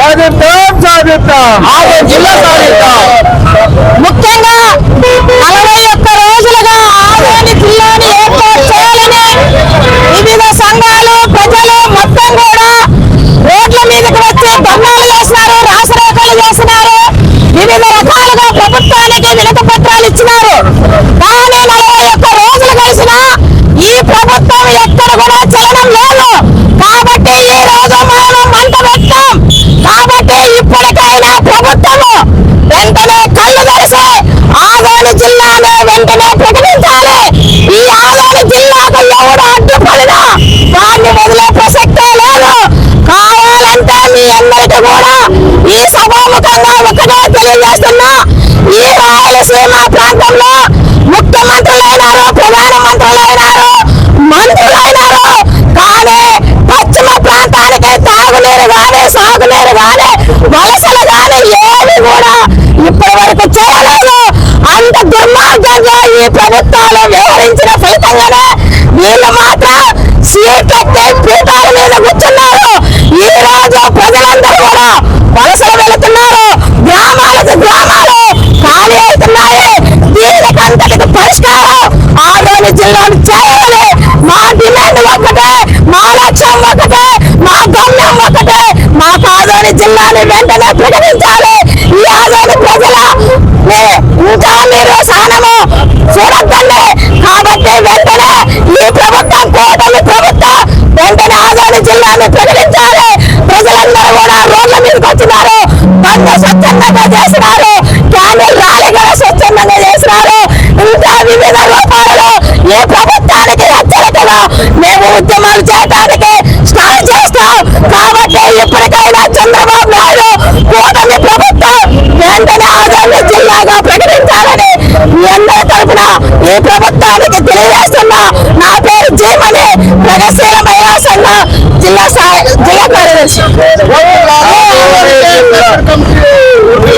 సాధిద్దాం సాధిద్దాం. జిల్లా సాధిద్దాం. ముఖ్యంగా నలభై ఒక్క రోజులుగా ఆదోని జిల్లాని ఏర్పాటు చేయాలని వివిధ సంఘాలు ప్రజలు మొత్తం కూడా రోడ్ల మీదకి వచ్చి ధర్నాలు చేసినారు రాసరేఖలు చేసినారు వివిధ రకాలుగా ప్రభుత్వానికి వినతి పత్రాలు ఇచ్చినారు. కానీ నలభై ఒక్క రోజులు కలిసిన ఈ ప్రభుత్వం ఎక్కడ కూడా చలనం లేదు కాబట్టి ఈ రోజు మనం మంట పెట్టాం కాబట్టి ఇప్పటికైనా ప్రభుత్వము వెంటనే కళ్ళు తెరిసి ఆదోని జిల్లానే వెంటనే ప్రకటించాలి ఈ ఆదోని జిల్లాకు ఎవడు అడ్డుపడినా వారిని వదిలే ప్రసక్తే లేదు కావాలంటే మీ అందరికీ కూడా ఈ సభాముఖంగా ఒకటే తెలియజేస్తున్నా. ఈ రాయ జిల్లాను చేయాలి. మా డిమాండ్ ఒకటే మా లక్ష్యం ఒకటే మా గమ్యం ఒకటే మా కాదోని జిల్లాని వెంటనే ప్రకటించాలి ఈ ఆదోని ప్రజల మీ- ఇంకా మీరు సహనము చూడద్దండి కాబట్టి వెంటనే ఈ ప్రభుత్వం కూటమి ప్రభుత్వం వెంటనే ఆదోని జిల్లాని ప్రకటించాలి ప్రజలందరూ కూడా రోడ్ల మీదకి వచ్చినారు బంద్ స్వచ్ఛందంగా చేసినారు క్యాండిల్ ర్యాలీ కూడా స్వచ్ఛందంగా చేసినారు ఇంకా వివిధ రూపాలలో ఈ ప్రభుత్వానికి హెచ్చరికగా మేము ఉద్యమాలు చేయడానికి స్టార్ట్ చేస్తాం కాబట్టి ఇప్పటికైనా చంద్రబాబు నాయుడు కూటమి ప్రభుత్వం వెంటనే ఆదరణ జిల్లాగా ప్రకటించాలని మీ అందరి తరఫున ఈ ప్రభుత్వానికి తెలియజేస్తున్నా నా పేరు జీవని ప్రగతిశీల సంఘ జిల్లా జిల్లా కార్యదర్శి